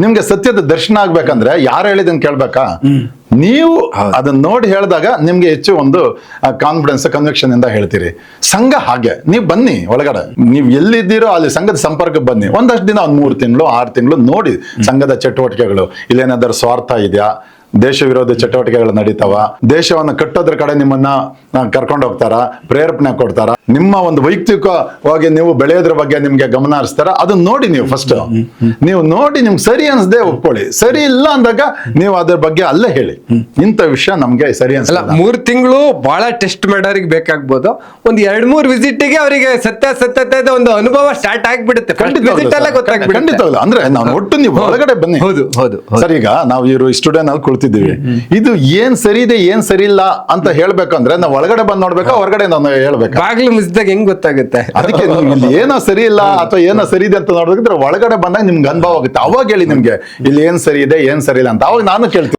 ನಿಮ್ಗೆ ಸತ್ಯದ ದರ್ಶನ ಆಗ್ಬೇಕಂದ್ರೆ ಯಾರು ಹೇಳಿದನ್ ಕೇಳ್ಬೇಕಾ? ನೀವು ಅದನ್ನ ನೋಡಿ ಹೇಳಿದಾಗ ನಿಮ್ಗೆ ಹೆಚ್ಚು ಒಂದು ಕಾನ್ಫಿಡೆನ್ಸ್ ಕನ್ವಿಕ್ಷನ್ ಇಂದ ಹೇಳ್ತೀರಿ. ಸಂಘ ಹಾಗೆ ನೀವು ಬನ್ನಿ ಒಳಗಡೆ. ನೀವು ಎಲ್ಲಿದ್ದೀರೋ ಅಲ್ಲಿ ಸಂಘದ ಸಂಪರ್ಕ ಬನ್ನಿ. ಒಂದಷ್ಟು ದಿನ ಒಂದ್ ಮೂರು ತಿಂಗಳು ಆರು ತಿಂಗಳು ನೋಡಿ ಸಂಘದ ಚಟುವಟಿಕೆಗಳು. ಇಲ್ಲೇನಾದ್ರೂ ಸ್ವಾರ್ಥ ಇದೆಯಾ? ದೇಶ ವಿರೋಧಿ ಚಟುವಟಿಕೆಗಳು ನಡೀತಾವ. ದೇಶವನ್ನ ಕಟ್ಟೋದ್ರ ಕಡೆ ನಿಮ್ಮನ್ನ ಕರ್ಕೊಂಡು ಹೋಗ್ತಾರ? ಪ್ರೇರೇಪಣೆ ಕೊಡ್ತಾರ? ನಿಮ್ಮ ಒಂದು ವೈಯಕ್ತಿಕವಾಗಿ ನೀವು ಬೆಳೆಯೋದ್ರ ಬಗ್ಗೆ ನಿಮ್ಗೆ ಗಮನ ಹರಿಸ್ತಾರ? ಅದನ್ನ ನೋಡಿ ನೀವು ಫಸ್ಟ್ ನೀವು ನೋಡಿ ನಿಮ್ಗೆ ಸರಿ ಅನ್ಸದೆ ಒಪ್ಕೊಳ್ಳಿ. ಸರಿ ಇಲ್ಲ ಅಂದಾಗ ನೀವು ಅದ್ರ ಬಗ್ಗೆ ಅಲ್ಲೇ ಹೇಳಿ. ಇಂತ ವಿಷಯ ನಮ್ಗೆ ಸರಿ ಅನ್ಸಲ್ಲ. ಮೂರ್ ತಿಂಗಳು ಬಹಳ ಟೆಸ್ಟ್ ಮಾಡೋರಿಗೆ ಬೇಕಾಗ್ಬೋದು. ಒಂದ್ ಎರಡ್ ಮೂರ್ ವಿಸಿಟ್ಗೆ ಅವರಿಗೆ ಸತ್ಯಾಸತ್ಯತೆದ ಒಂದು ಅನುಭವ ಸ್ಟಾರ್ಟ್ ಆಗ್ಬಿಡುತ್ತೆ. ಖಂಡಿತ ಅಲ್ಲೇ. ಅಂದ್ರೆ ನಾವು ಒಟ್ಟು ನೀವು ಒಳಗಡೆ ಬನ್ನಿ. ಹೌದು ಹೌದು ಸರಿ ಈಗ ನಾವು ಇವರು ಸ್ಟೂಡೆಂಟ್ನಲ್ಲಿ ಕುಳಿತಿದ್ದೀವಿ ಇದು ಏನ್ ಸರಿ ಇದೆ ಏನ್ ಸರಿ ಇಲ್ಲ ಅಂತ ಹೇಳ್ಬೇಕಂದ್ರೆ ನಾವು ಒಳಗಡೆ ಬಂದ್ ನೋಡ್ಬೇಕಾ ಹೊರಗಡೆ ನಾನು ಹೇಳ್ಬೇಕು? ಬಾಗ್ಲು ಮುಚ್ಚಿದಾಗ ಹೆಂಗ್ ಗೊತ್ತಾಗುತ್ತೆ? ಅದಕ್ಕೆ ಇಲ್ಲಿ ಏನೋ ಸರಿ ಇಲ್ಲ ಅಥವಾ ಏನೋ ಸರಿ ಇದೆ ಅಂತ ನೋಡೋದಿದ್ರೆ ಒಳಗಡೆ ಬಂದಾಗ ನಿಮ್ಗೆ ಅನುಭವ ಆಗುತ್ತೆ. ಅವಾಗ ಹೇಳಿ ನಿಮ್ಗೆ ಇಲ್ಲಿ ಏನ್ ಸರಿ ಇದೆ ಏನ್ ಸರಿ ಇಲ್ಲ ಅಂತ. ಅವಾಗ ನಾನು ಕೇಳ್ತೀನಿ.